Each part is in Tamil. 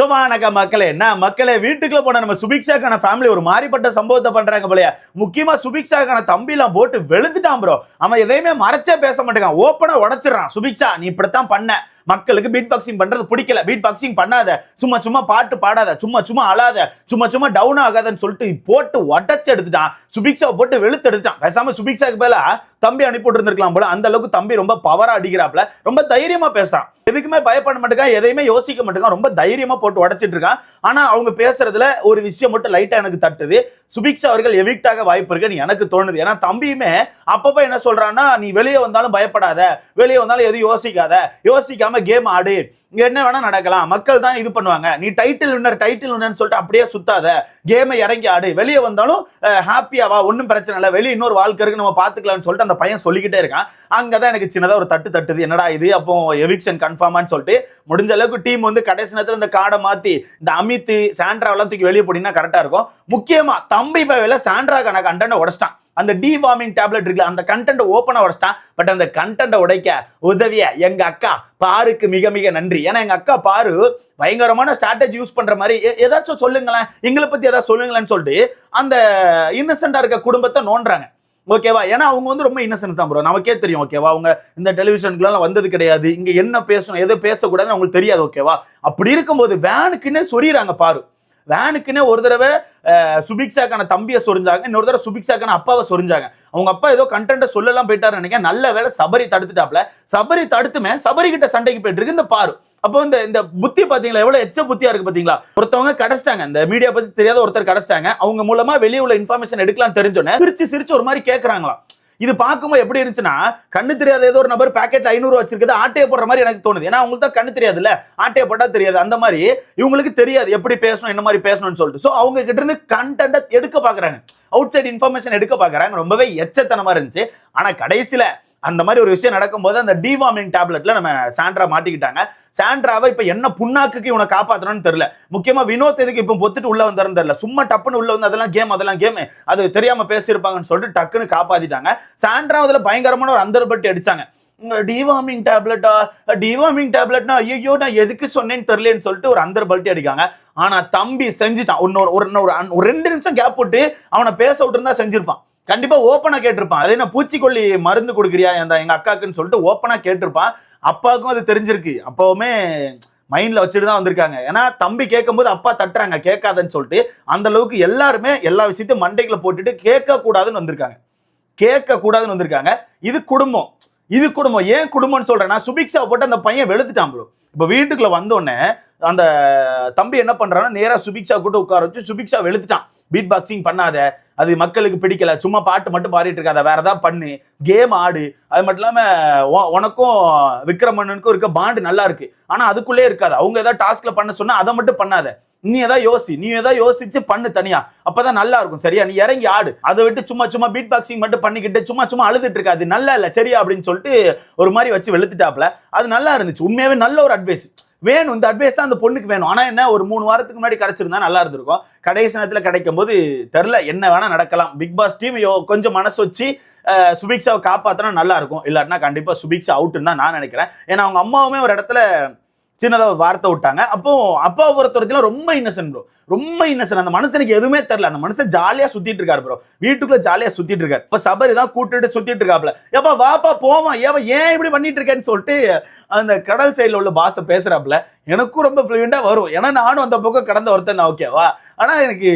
சோ மக்களே என்ன? மக்களே வீட்டுக்குள்ள போன நம்ம சுபிக்ஷாக்கான ஃபேமிலி ஒரு மாறிப்பட்ட சம்பவத்தை பண்றாங்க போலயா. முக்கியமா சுபிக்ஷாக்கான தம்பிலாம் போட்டு வெளுத்துட்டான் ப்ரோ அவன் எதையுமே மறைச்சே பேச மாட்டேங்கான். ஓப்பனா உடச்சிடறான். சுபிக்ஷா நீ இப்படித்தான் பண்ண. மக்களுக்கு பீட் பாக்ஸிங் பண்றது பிடிக்கல. பீட் பாக்ஸிங் பண்ணாத. சும்மா சும்மா பாட்டு பாடாத. சும்மா சும்மா அழாத. சும்மா சும்மா டவுன் ஆகாதன்னு சொல்லிட்டு போட்டு உடச்சு எடுத்துட்டான். சுபிக்ஷாவை போட்டு வெளுத்து எடுத்துட்டான். பேசாம சுபிக்ஷாக்கு மேல தம்பி அனுப்பி போல அந்த அளவுக்கு தம்பி ரொம்ப பவரா அடிக்கிறாப்ல ரொம்ப தைரியமா பேசுறான். எதுக்குமே பயப்பட மாட்டேங்கான் எதையுமே யோசிக்க மாட்டேங்கான் ரொம்ப தைரியமா போட்டு உடைச்சிட்டு இருக்கான். ஆனா அவங்க பேசுறதுல ஒரு விஷயம் மட்டும் லைட்டா எனக்கு தட்டுது. சுபிக்ஷா அவர்கள் எவிக்டாக வாய்ப்பு இருக்குன்னு எனக்கு தோணுது. ஏன்னா தம்பியுமே அப்பப்ப என்ன சொல்றான்னா நீ வெளியே வந்தாலும் பயப்படாத. வெளியே வந்தாலும் எதுவும் யோசிக்காத. யோசிக்காம கேம் ஆடு. என்ன வேணா நடக்கலாம். மக்கள் தான் இது பண்ணுவாங்க. நீ டைட்டில் வின்னர் டைட்டில் வின்னர்னு சொல்லிட்டு அப்படியே சுத்தாத. கேமை இறங்கி ஆடு. வெளியே வந்தாலும் ஹாப்பியாவா ஒன்றும் பிரச்சனை இல்லை. வெளியே இன்னொரு வாழ்க்கை இருக்கு நம்ம பார்த்துக்கலாம்னு சொல்லிட்டு அந்த பையன் சொல்லிக்கிட்டே இருக்கான். அங்கதான் எனக்கு சின்னதாக ஒரு தட்டு தட்டுது. என்னடா இது? அப்போ எவிக்ஷன் கன்ஃபார்மான்னு சொல்லிட்டு முடிஞ்ச அளவுக்கு டீம் வந்து கடைசி நேரத்தில் இந்த கார்டை மாத்தி இந்த அமித் சாண்ட்ராவெல்லாம் தூக்கி வெளியே போட்டீங்கன்னா கரெக்டாக இருக்கும். முக்கியமாக தம்பி பையில சாண்ட்ராக்கான கண்டனை உடச்சிட்டான். அந்த டி வாமிங் டேப்லெட் இருக்குல்ல அந்த கண்டென்ட் ஓப்பனாக உடச்சிட்டான் பட் அந்த கண்டென்ட்டை உடைக்க உதவிய எங்கள் அக்கா பாருக்கு மிக மிக நன்றி. ஏன்னா எங்கள் அக்கா பாரு பயங்கரமான ஸ்ட்ராட்டஜி யூஸ் பண்ணுற மாதிரி ஏதாச்சும் சொல்லுங்களேன். எங்களை பற்றி ஏதாவது சொல்லுங்களேன்னு சொல்லிட்டு அந்த இன்னசென்ட்டாக இருக்க குடும்பத்தை நோண்டுறாங்க. ஓகேவா ஏன்னா அவங்க வந்து ரொம்ப இன்னசென்ஸ் தான் ப்ரோ நமக்கே தெரியும் ஓகேவா அவங்க இந்த டெலிவிஷனுக்குலாம் வந்தது கிடையாது. இங்கே என்ன பேசணும் எதை பேசக்கூடாதுன்னு அவங்களுக்கு தெரியாது ஓகேவா அப்படி இருக்கும்போது வேனுக்குன்னே சொல்லிடுறாங்க பாரு. வேனுக்குன்னே ஒரு தடவை சுபிக்ஷாக்கான தம்பியை சொரிஞ்சாங்க இன்னொரு தடவை சுபிக்ஷாக்கான அப்பாவை சொரிஞ்சாங்க. அவங்க அப்பா ஏதோ கண்டென்ட்டை சொல்லலாம் போயிட்டாரு நினைக்கிறேன். நல்ல வேளை சபரி தடுத்துட்டாப்ல. சபரி தடுத்துமே சபரி கிட்ட சண்டைக்கு போயிட்டு இருக்கு. இந்த பாரு. அப்போ இந்த இந்த புத்தி பாத்தீங்களா எவ்வளவு எச்ச புத்தியா இருக்கு பாத்தீங்களா? ஒருத்தவங்க கடைச்சிட்டாங்க. இந்த மீடியா பத்தி தெரியாத ஒருத்தர் கிடச்சிட்டாங்க. அவங்க மூலமா வெளியே உள்ள இன்ஃபர்மேஷன் எடுக்கலாம் தெரிஞ்சோன்னே சிரிச்சு சிரிச்சு ஒரு மாதிரி கேக்குறாங்களாம். இது பார்க்கும்போது எப்படி இருந்துச்சுன்னா கண்ணு தெரியாத ஏதோ ஒரு நபர் பேக்கெட் ஐநூறு வச்சிருக்கிறது ஆட்டையை போடுற மாதிரி எனக்கு தோணுது. ஏன்னா அவங்களுக்கு தான் கண்ணு தெரியாதுல்ல? ஆட்டையை போட்டால் தெரியாது. அந்த மாதிரி இவங்களுக்கு தெரியாது. எப்படி பேசணும் என்ன மாதிரி பேசணும்னு சொல்லிட்டு. ஸோ அவங்க கிட்ட இருந்து கண்டென்ட்டை எடுக்க பார்க்குறாங்க. அவுட் சைடு இன்ஃபர்மேஷன் எடுக்க பார்க்குறாங்க. ரொம்பவே எச்சத்தனமாக இருந்துச்சு. ஆனால் கடைசியில் அந்த மாதிரி ஒரு விஷயம் நடக்கும்போது அந்த டிவார்மிங் டேப்லெட்ல நம்ம சாண்ட்ரா மாட்டிக்கிட்டாங்க. சாண்ட்ராவை இப்ப என்ன புண்ணாக்குக்கு இவனை காப்பாத்தணும்னு தெரியல. முக்கியமா வினோத் எதுக்கு இப்ப பொத்துட்டு உள்ள வந்தாருன்னு தெரியல. சும்மா டப்புன்னு உள்ள வந்து அதெல்லாம் கேம் அதெல்லாம் கேம் அது தெரியாம பேசியிருப்பாங்கன்னு சொல்லிட்டு டக்குன்னு காப்பாத்திட்டாங்க. சாண்ட்ரா அதுல பயங்கரமான ஒரு அந்தர்பட்டி அடிச்சாங்க. டிவார்மிங் டேப்லெட்டா டிவார்மிங் டேப்லெட்னா ஐயோ நான் எதுக்கு சொன்னேன்னு தெரியலன்னு சொல்லிட்டு ஒரு அந்தர் பல்ட்டி அடிக்காங்க. ஆனா தம்பி செஞ்சுட்டான். இன்னொரு ஒரு இன்னொரு அன்- ஒரு ரெண்டு நிமிஷம் கேப் போட்டு அவனை பேச விட்டுருந்தா செஞ்சிருப்பான். கண்டிப்பா ஓப்பனா கேட்டிருப்பான். அது என்ன பூச்சிக்கொல்லி மருந்து கொடுக்குறியா? அந்த எங்க அக்காக்குன்னு சொல்லிட்டு ஓப்பனா கேட்டிருப்பான். அப்பாவுக்கும் அது தெரிஞ்சிருக்கு. அப்பவுமே மைண்ட்ல வச்சுட்டு தான் வந்திருக்காங்க. ஏன்னா தம்பி கேட்கும்போது அப்பா தட்டுறாங்க கேட்காதன்னு சொல்லிட்டு. அந்த அளவுக்கு எல்லாருமே எல்லா விஷயத்தையும் மண்டைக்குள்ள போட்டுட்டு கேட்க கூடாதுன்னு வந்திருக்காங்க. கேட்க கூடாதுன்னு வந்திருக்காங்க. இது குடும்பம். இது குடும்பம். ஏன் குடும்பம்னு சொல்றேன்னா சுபிக்ஷா போட்டு அந்த பையன் வெளுத்துட்டான் ப்ரோ இப்போ வீட்டுக்குள்ள வந்தோடனே அந்த தம்பி என்ன பண்றான்னா நேராக சுபிக்ஷா கூட்டு உட்கார வச்சு சுபிக்ஷா வெளுத்துட்டான். பீட் பாக்ஸிங் பண்ணாத அது மக்களுக்கு பிடிக்கல சும்மா பாட்டு மட்டும் பாடிட்டு இருக்காத வேற ஏதாவது பண்ணு கேம் ஆடு அது மட்டும் இல்லாம உனக்கும் விக்ரமண்ணனுக்கும் இருக்க பாண்டு நல்லா இருக்கு. ஆனா அதுக்குள்ளே இருக்காது. அவங்க ஏதாவது டாஸ்க்ல பண்ண சொன்னா அதை மட்டும் பண்ணாத. நீ ஏதாவது யோசி நீ ஏதாவது யோசிச்சு பண்ணு தனியா. அப்பதான் நல்லா இருக்கும் சரியா? நீ இறங்கி ஆடு. அதை விட்டு சும்மா சும்மா பீட் பாக்ஸிங் மட்டும் பண்ணிக்கிட்டு சும்மா சும்மா அழுதுட்டு இருக்காது நல்லா இல்ல சரியா? அப்படின்னு சொல்லிட்டு ஒரு மாதிரி வச்சு வெளுத்துட்டாப்ல அது நல்லா இருந்துச்சு. உண்மையாவே நல்ல ஒரு அட்வைஸ் வேணும். இந்த அட்வைஸ் தான் அந்த பொண்ணுக்கு வேணும். ஆனால் என்ன ஒரு மூணு வாரத்துக்கு முன்னாடி கிடச்சிருந்தா நல்லா இருந்திருக்கும். கடைசி நேரத்தில் கிடைக்கும் போது தெரில என்ன வேணால் நடக்கலாம். பிக் பாஸ் டீம் கொஞ்சம் மனசு வச்சு சுபிக்ஷாவை காப்பாற்றினா நல்லா இருக்கும். இல்லாட்டினா கண்டிப்பாக சுபிக்ஷா அவுட்டுன்னு தான் நான் நினைக்கிறேன். ஏன்னா அவங்க அம்மாவுமே ஒரு இடத்துல சின்னதாக ஒரு வார்த்தை விட்டாங்க. அப்போ அப்பாவை பொறுத்தவரைக்கும் ரொம்ப இன்னசென்ட் ப்ரோ ரொம்ப இன்னசென்ட் அந்த மனுஷனுக்கு எதுவுமே தெரில அந்த மனுஷன் ஜாலியாக சுத்திட்டு இருக்காரு ப்ரோ வீட்டுக்குள்ள ஜாலியாக சுத்திட்டு இருக்காரு. இப்போ சபரி தான் கூட்டிட்டு சுத்திட்டு இருக்காப்ல ஏப்பா வாப்பா போவான் ஏப்பா ஏன் இப்படி பண்ணிட்டு இருக்கேன்னு சொல்லிட்டு அந்த கடல் சைடில் உள்ள பாசை பேசுறாப்ல எனக்கும் ரொம்ப ஃப்ளூயண்டாக வரும். ஏன்னா நானும் அந்த பக்கம் கடந்த ஒருத்தன் தான். ஓகேவா ஆனால் எனக்கு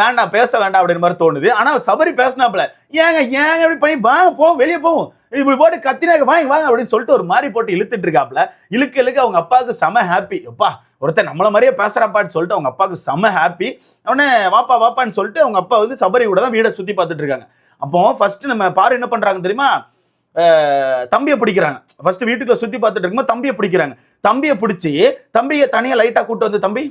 வேண்டாம் பேச வேண்டாம் அப்படின்னு மாதிரி தோணுது. ஆனால் சபரி பேசினாப்ல ஏங்க ஏங்க இப்படி பண்ணி வாங்க போவோம் வெளியே போவோம் இப்படி போட்டு கத்தினாக்க வாங்க வாங்க அப்படின்னு சொல்லிட்டு ஒரு மாதிரி போட்டு இழுத்துட்டு இருக்காப்ல. இழுக்க இழுக்க அவங்க அப்பாவுக்கு செம ஹாப்பி அப்பா ஒருத்தன் நம்மள மாதிரியே பேசுறாப்பான்னு சொல்லிட்டு அவங்க அப்பாவுக்கு செம ஹாப்பி உடனே வாப்பா வாப்பான்னு சொல்லிட்டு அவங்க அப்பா வந்து சபரி கூட தான் வீடை சுற்றி பார்த்துட்டு இருக்காங்க. அப்போ ஃபர்ஸ்ட் நம்ம பாரு என்ன பண்றாங்க தெரியுமா? தம்பியை பிடிக்கிறாங்க. ஃபர்ஸ்ட் வீட்டுக்குள்ள சுற்றி பார்த்துட்டு இருக்கும்போது தம்பியை பிடிக்கிறாங்க. தம்பியை பிடிச்சி தம்பியை தனியாக லைட்டாக கூட்டு வந்து தம்பி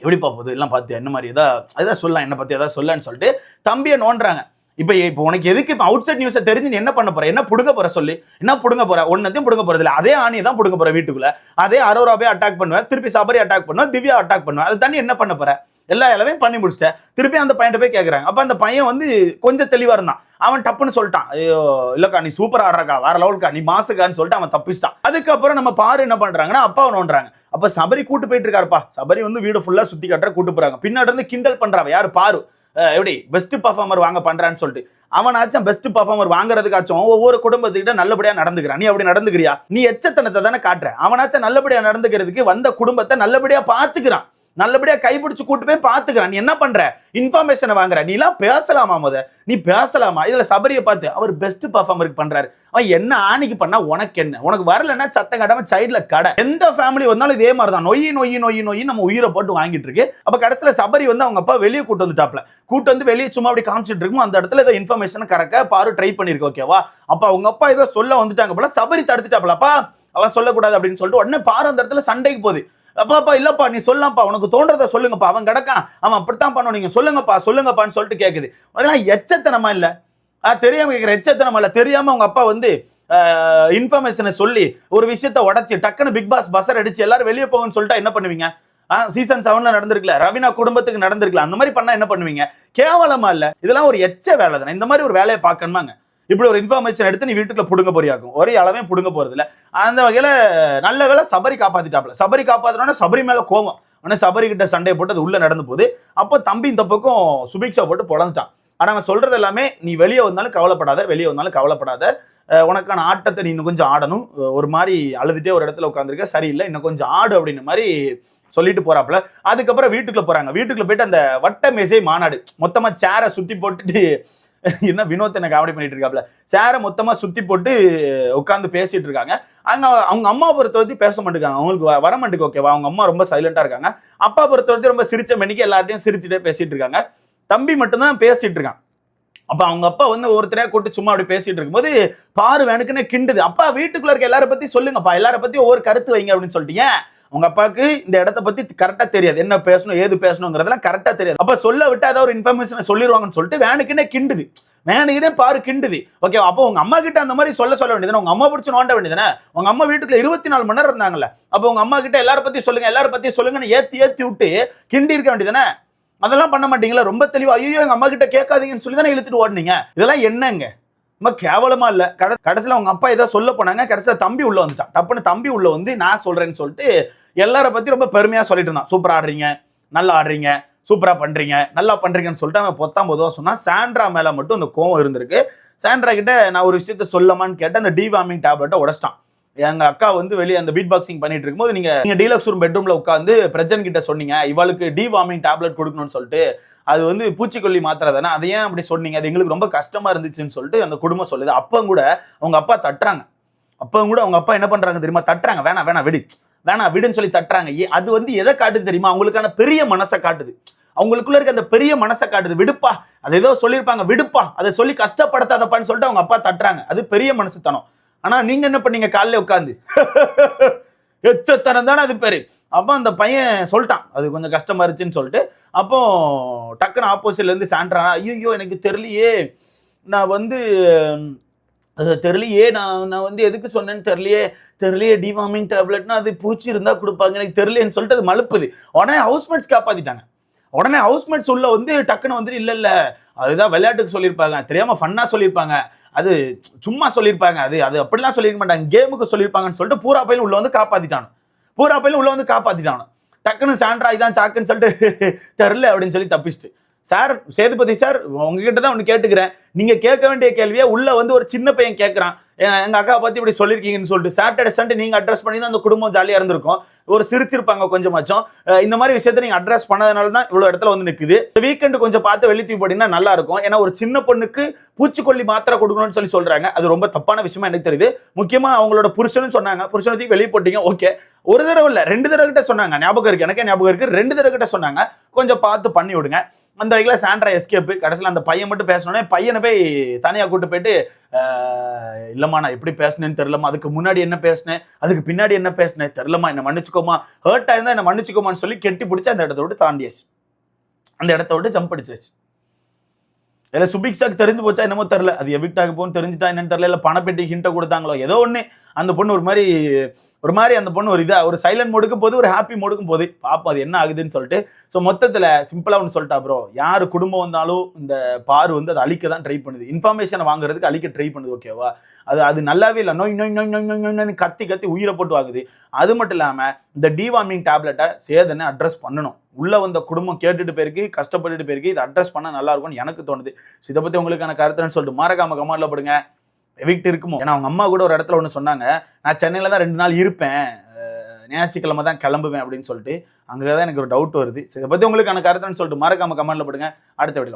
எப்படி பார்ப்போது எல்லாம் பார்த்து என்ன மாதிரி? ஏதா அதுதான் சொல்லலாம் என்ன பற்றி ஏதாவது சொல்லலான்னு சொல்லிட்டு தம்பியை நோண்டுறாங்க. இப்போ இப்போ உனக்கு எதுக்கு இப்போ அவுட் சைட் நியூஸை தெரிஞ்சு நீ என்ன பண்ண போற? என்ன பிடுங்க போற சொல்லி? என்ன பிடுங்க போற? ஒன்னத்தையும் பிடுங்க போறது இல்லை அதே ஆணியை தான் புடுங்க போற வீட்டுக்குள்ள. அதே அரோராவே அட்டாக் பண்ணுவேன் திருப்பி சபரி அட்டாக் பண்ணுவேன் திவ்யா அட்டாக் பண்ணுவேன் அது தண்ணி என்ன பண்ண போற? எல்லா இளவையும் பண்ணி முடிச்சிட்டேன் திருப்பி அந்த பையன்ட்ட போய் கேட்குறாங்க அப்போ அந்த பையன் வந்து கொஞ்சம் தெளிவாக இருந்தான். அவன் டப்புன்னு சொல்லிட்டான். ஐயோ இல்லக்கா நீ சூப்பர் ஆடுறக்கா வேற லெவலுக்கா நீ மாசுக்கான்னு சொல்லிட்டு அவன் தப்பிச்சிட்டான். அதுக்கப்புறம் நம்ம பாரு என்ன பண்றாங்கன்னா அப்பா நோண்டுறாங்க. அப்ப சபரி கூட்டு போயிட்டு இருக்காருப்பா. சபரி வந்து வீடு ஃபுல்லா சுத்தி கட்டுற கூட்டு போறாங்க. பின்னாடி இருந்து கிண்டல் பண்றாவ யாரு? பாரு. எப்படி? பெஸ்ட் பர்ஃபார்மர் வாங்க பண்றான்னு சொல்லிட்டு. அவனாச்சும் பெஸ்ட் பர்ஃபார்மர் வாங்குறதுக்காச்சும் ஒவ்வொரு குடும்பத்துக்கிட்ட நல்லபடியா நடந்துக்கிறான். நீ அப்படி நடந்துக்கிறியா? நீ எச்சத்தனத்தை தானே காட்டுற. அவனாச்சும் நல்லபடியா நடந்துக்கிறதுக்கு வந்த குடும்பத்தை நல்லபடியா பாத்துக்கிறான் நல்லபடியா கைப்பிடிச்சு கூட்டு போய் பாத்துக்கிறான் நீ என்ன பண்ற? இன்ஃபர்மேஷனை வாங்குற. நீ எல்லாம் பேசலாமா முத? நீ பேசலாமா? இதுல சபரியை பார்த்து அவர் பெஸ்ட் பர்ஃபார்மருக்கு பண்றாரு. அவன் என்ன ஆணிக்கு பண்ணா உனக்கு என்ன? உனக்கு வரலன்னா சத்தம் கட்டாம சைட்ல கடை. எந்த ஃபேமிலி வந்தாலும் இதே மாதிரி தான் நொய் நொய் நொய் நொய் நம்ம உயிரை போட்டு வாங்கிட்டு இருக்கு. அப்ப கடைசியில சபரி வந்து அவங்க அப்பா வெளியே கூட்டு வந்துட்டாப்ல. கூட்டு வந்து வெளியே சும்மா அப்படி காமிச்சிட்டு இருக்கும் அந்த இடத்துல ஏதோ இன்ஃபர்மேஷன் கரெக்டா பாரு ட்ரை பண்ணிருக்கு ஓகேவா அப்ப அவங்க அப்பா ஏதோ சொல்ல வந்துட்டாங்க போல சபரி தடுத்துட்டாப்லப்பா அவன் சொல்லக்கூடாது அப்படின்னு சொல்லிட்டு உடனே பாரு அந்த இடத்துல சண்டைக்கு போகுது. அப்பாப்பா இல்லப்பா நீ சொல்லலாம்ப்பா உனக்கு தோன்றதை சொல்லுங்கப்பா. அவன் கிடக்கான். அவன் அப்படித்தான் பண்ணும். நீங்க சொல்லுங்கப்பா சொல்லுங்கப்பான்னு சொல்லிட்டு கேட்குது அதெல்லாம் எச்சத்தனமா இல்லை. ஆ, தெரியாம கேட்குற எச்சத்தனமா இல்லை. தெரியாம அவங்க அப்பா வந்து இன்ஃபர்மேஷனை சொல்லி ஒரு விஷயத்த உடச்சி டக்குன்னு பிக் பாஸ் பஸ்ஸர் அடிச்சு எல்லாரும் வெளியே போங்கன்னு சொல்லிட்டா என்ன பண்ணுவீங்க? சீசன் செவன்ல நடந்திருக்கல ரவினா குடும்பத்துக்கு நடந்திருக்கல அந்த மாதிரி பண்ணா என்ன பண்ணுவீங்க? கேவலமா இல்ல. இதெல்லாம் ஒரு எச்ச வேலை தானே. இந்த மாதிரி ஒரு வேலையை பார்க்கணுமாங்க. இப்படி ஒரு இன்ஃபர்மேஷன் எடுத்து நீ வீட்டுக்குள்ள புடுங்க போறியாக்கும். ஒரே அளவே புடுங்க போறது இல்லை அந்த வகையில நல்ல வேலை சபரி காப்பாத்திட்டாப்ல. சபரி காப்பாத்தினோட சபரி மேல கோவம். உடனே சபரி கிட்ட சண்டையை போட்டு அது உள்ள நடந்து போகுது. அப்போ தம்பி இந்த பக்கம் சுபிக்ஷா போட்டு பொழந்துட்டான். ஆனால் அவன் சொல்றது எல்லாமே நீ வெளியே வந்தாலும் கவலைப்படாத வெளியே வந்தாலும் கவலைப்படாத. உனக்கான ஆட்டத்தை நீ இன்னும் கொஞ்சம் ஆடணும். ஒரு மாதிரி அழுதுட்டே ஒரு இடத்துல உட்காந்துருக்க சரியில்லை இன்னும் கொஞ்சம் ஆடு அப்படின்ற மாதிரி சொல்லிட்டு போறாப்புல. அதுக்கப்புறம் வீட்டுக்குள்ள போறாங்க. வீட்டுக்குள்ள போயிட்டு அந்த வட்ட மேசை மாநாடு மொத்தமா சேரை சுத்தி போட்டுட்டு என்ன வினோத் என்ன காமெடி பண்ணிட்டு இருக்காப்ல சேரை மொத்தமா சுத்தி போட்டு உட்காந்து பேசிட்டு இருக்காங்க. அங்க அவங்க அம்மா பொறுத்த வரைக்கும் பேச மாட்டேங்காங்க அவங்களுக்கு வர மாட்டேங்க ஓகேவா அவங்க அம்மா ரொம்ப சைலண்டா இருக்காங்க. அப்பா பொறுத்த வரைக்கும் ரொம்ப சிரிச்ச மணிக்கு எல்லார்ட்டையும் சிரிச்சுட்டே பேசிட்டு இருக்காங்க. தம்பி மட்டும்தான் பேசிட்டு இருக்கான். அப்ப அவங்க அப்பா வந்து ஒருத்தரையா கூட்டு சும்மா அப்படி பேசிட்டு இருக்கும்போது பாரு வேணுக்குன்னு கிண்டுது. அப்பா வீட்டுக்குள்ள இருக்க எல்லார பத்தி சொல்லுங்கப்பா. எல்லார பத்தி ஒவ்வொரு கருத்து வைங்க அப்படின்னு சொல்லிட்டு. ஏன்? உங்க அப்பாவுக்கு இந்த இடத்த பத்தி கரெக்டா தெரியாது. என்ன பேசணும் ஏது பேசணுங்கிறதெல்லாம் கரெக்டா தெரியாது. அப்ப சொல்ல விட்டு ஏதாவது ஒரு இன்ஃபர்மேஷனை சொல்லிடுவாங்கன்னு சொல்லிட்டு வேணுக்குன்னே கிண்டுது. வேணுக்குனே பாரு கிண்டுது. ஓகே அப்போ உங்க அம்மா கிட்ட அந்த மாதிரி சொல்ல சொல்ல வேண்டியது உங்க அம்மா பிடிச்சி நோண்ட வேண்டியதுதானே உங்க அம்மா வீட்டுக்குள்ள இருபத்தி நாலு மணி நேரம் இருந்தாங்கல்ல. அப்போ உங்க அம்மா கிட்ட எல்லார பத்தி சொல்லுங்க எல்லார பத்தி சொல்லுங்கன்னு ஏத்தி ஏத்தி விட்டு கிண்டி இருக்க வேண்டியதுதானே அதெல்லாம் பண்ண மாட்டீங்களா? ரொம்ப தெளிவா ஐயோ எங்க அம்மா கிட்ட கேட்காதீங்கன்னு சொல்லி தானே இழுத்துட்டு ஓடுனீங்க? இதெல்லாம் என்னங்க? ரொம்ப கேவலமா இல்ல. கடை கடைசியில் அவங்க அப்பா ஏதோ சொல்ல போனாங்க. கடைசியில் தம்பி உள்ள வந்துட்டான். டப்புன்னு தம்பி உள்ள வந்து நான் சொல்றேன்னு சொல்லிட்டு எல்லார பத்தி ரொம்ப பெருமையா சொல்லிட்டு இருந்தான். சூப்பர் ஆடுறீங்க. நல்லா ஆடுறீங்க. சூப்பரா பண்றீங்க. நல்லா பண்றீங்கன்னு சொல்லிட்டு அவன் பொத்தாம் பொதுவாக சொன்னா சாண்ட்ரா மேல மட்டும் அந்த கோவம் இருந்திருக்கு. சாண்ட்ரா கிட்ட நான் ஒரு விஷயத்த சொல்லமான்னு கேட்டு அந்த டிவாமிங் டேப்லெட்டை உடச்சிட்டான். எங்க அக்கா வந்து வெளியே அந்த பீட் பாக்ஸிங் பண்ணிட்டு இருக்கும்போது நீங்க நீங்க டீலக்ஸ் ரூம் பெட்ரூம்ல உட்காந்து பிரஜன் கிட்ட சொன்னீங்க இவளுக்கு டி வார்மிங் டேப்லெட் கொடுக்கணும்னு சொல்லிட்டு அது வந்து பூச்சிக்கொல்லி மாத்திரை தானே அதை ஏன் அப்படி சொன்னீங்க? அது எங்களுக்கு ரொம்ப கஷ்டமா இருந்துச்சுன்னு சொல்லிட்டு அந்த குடும்பம் சொல்லுது. அப்போ கூட அவங்க அப்பா தட்டுறாங்க. அப்போ கூட அவங்க அப்பா என்ன பண்றாங்க தெரியுமா? தட்டுறாங்க. வேணாம் வேணாம் விடு. வேணாம் விடுன்னு சொல்லி தட்டுறாங்க. ஏ- அது வந்து எதை காட்டுது தெரியுமா? அவங்களுக்கான பெரிய மனசை காட்டுது. அவங்களுக்குள்ள இருக்க அந்த பெரிய மனசை காட்டுது. விடுப்பா. அது ஏதோ சொல்லியிருப்பாங்க. விடுப்பா. அதை சொல்லி கஷ்டப்படுத்தாதப்பான்னு சொல்லிட்டு அவங்க அப்பா தட்டுறாங்க. அது பெரிய மனசுத்தனம். ஆனா நீங்க என்ன பண்ணீங்க? காலையில உட்காந்து எச்சத்தனம் தானே அது பேரு. அப்போ அந்த பையன் சொல்லிட்டான். அது கொஞ்சம் கஷ்டமா இருந்துச்சுன்னு சொல்லிட்டு. அப்போ டக்குன்னு ஆப்போசிட்ல இருந்து சாண்ட்ரா ஐயோ எனக்கு தெரியலையே. நான் வந்து அது தெரியலையே. நான் நான் வந்து எதுக்கு சொன்னேன்னு தெரியலையே. தெரியலையே டிவாமிங் டேப்லெட்னா அது பூச்சி இருந்தால் கொடுப்பாங்க. எனக்கு தெரியலேன்னு சொல்லிட்டு அது மழுப்புது. உடனே ஹவுஸ்மேட்ஸ் காப்பாத்திட்டாங்க. உடனே ஹவுஸ்மேட்ஸ் உள்ள வந்து டக்குன்னு வந்துட்டு இல்லை இல்லை. அதுதான் விளையாட்டுக்கு சொல்லியிருப்பாங்க. தெரியாமல் ஃபன்னாக சொல்லியிருப்பாங்க. அது சும்மா சொல்லியிருப்பாங்க. அது அது அப்படிலாம் சொல்லியிருக்க மாட்டாங்க. கேமுக்கு சொல்லியிருப்பாங்கன்னு சொல்லிட்டு பூரா பையன் உள்ள வந்து காப்பாத்திட்டானு. பூரா பையன் உள்ள வந்து காப்பாத்திட்டானு. டக்குன்னு சாண்ட்ரா இதான் சாக்குன்னு சொல்லிட்டு தெரில அப்படின்னு சொல்லி தப்பிச்சிட்டு. சார் சேதுபதி சார் உங்ககிட்ட தான் ஒன்று கேட்டுக்கிறேன். நீங்க கேட்க வேண்டிய கேள்வியை உள்ள வந்து ஒரு சின்ன பையன் கேட்கறான் எங்கள் எங்க அக்கா பத்தி இப்படி சொல்லியிருக்கீங்கன்னு சொல்லிட்டு சாட்டர்டே சண்டே நீங்க அட்ரஸ் பண்ணி தான் அந்த குடும்பம் ஜாலியா இருந்திருக்கும். ஒரு சிரிச்சிருப்பாங்க கொஞ்சமாச்சும். இந்த மாதிரி விஷயத்த நீங்க அட்ரஸ் பண்ணதுனால தான் இவ்வளவு இடத்துல வந்து நிக்குது. வீக்கெண்டு கொஞ்சம் பார்த்து வெளியே தூக்கி போட்டீங்கன்னா நல்லா இருக்கும். ஏன்னா ஒரு சின்ன பொண்ணுக்கு பூச்சிக்கொல்லி மாத்திரை கொடுக்கணும்னு சொல்லி சொல்றாங்க. அது ரொம்ப தப்பான விஷயமா எனக்கு தெரியுது. முக்கியமா அவங்களோட புருஷனும் சொன்னாங்க. புருஷனை வெளியே போட்டீங்க ஓகே ஒரு தடவை இல்லை ரெண்டு தடவை கிட்ட சொன்னாங்க. ஞாபகம் இருக்கு எனக்கே ஞாபகம் இருக்கு. ரெண்டு தடவை கிட்ட சொன்னாங்க. கொஞ்சம் பார்த்து பண்ணி விடுங்க. அந்த வகையில் சாண்ட்ரா எஸ்கேப் கடைசியில் அந்த பையன் மட்டும் பேசணுன்னே பையனை போய் தனியாக கூட்டு போயிட்டு இல்லைம்மா நான் எப்படி பேசினேன்னு தெரிலம்மா அதுக்கு முன்னாடி என்ன பேசினேன்? அதுக்கு பின்னாடி என்ன பேசினேன்? தெரிலம்மா என்ன மன்னிச்சுக்கோமா ஹர்ட் ஆயிருந்தா என்ன மன்னிச்சுக்கோமான்னு சொல்லி கெட்டி பிடிச்சி அந்த இடத்த விட்டு தாண்டியாச்சு. அந்த இடத்த விட்டு ஜம்ப் அடிச்சாச்சு. இல்லை சுபிக்ஸாக்கு தெரிஞ்சு போச்சா என்னமோ தெரில அது எவிக்டாக ஆக போன்னு தெரிஞ்சுட்டா என்னன்னு தெரில இல்லை பணப்பெட்டி ஹிண்ட்டை கொடுத்தாங்களோ? ஏதோ ஒன்று அந்த பொண்ணு ஒரு மாதிரி ஒரு மாதிரி அந்த பொண்ணு ஒரு இதாக ஒரு சைலண்ட் மோடுக்கும் போது ஒரு ஹாப்பி மோடுக்கும் போது பார்ப்போம் அது என்ன ஆகுதுன்னு சொல்லிட்டு ஸோ மொத்தத்தில் சிம்பிளாக ஒன்று சொல்லிட்டா ப்ரோ யார் குடும்பம் வந்தாலும் இந்த பாரு வந்து அதை அழிக்க தான் ட்ரை பண்ணுது இன்ஃபர்மேஷனை வாங்குறதுக்கு அழிக்க ட்ரை பண்ணுது ஓகேவா அது அது நல்லாவே இல்லை. நோய் நோய் நோய் நோய் நோய் நோய்னு கத்தி கத்தி உயிரை போட்டு வாங்குது. அது மட்டும் இல்லாமல் இந்த டிவார்மிங் டேப்லெட்டை சேதனை அட்ரஸ் பண்ணணும். உள்ளே வந்த குடும்பம் கேட்டுட்டு போயிருக்கு கஷ்டப்பட்டுட்டு போயிருக்கு இதை அட்ரஸ் பண்ணால் நல்லா இருக்கும்னு எனக்கு தோணுது. ஸோ இதை பற்றி உங்களுக்கான கருத்துன்னு சொல்லிட்டு மறக்காம கமெண்ட்ல போடுங்க. எவிக்ட் இருக்குமோ? ஏன்னா அவங்க அம்மா கூட ஒரு இடத்துல ஒன்று சொன்னாங்க நான் சென்னையில் தான் ரெண்டு நாள் இருப்பேன். ஞாயிற்றுக்கிழமை தான் கிளம்புவேன் அப்படின்னு சொல்லிட்டு அங்கே தான் எனக்கு ஒரு டவுட் வருது. ஸோ இதை பற்றி உங்களுக்கான கருத்துன்னு சொல்லிட்டு மறக்காம கமெண்ட்டில் போடுங்க. அடுத்த வீடியோல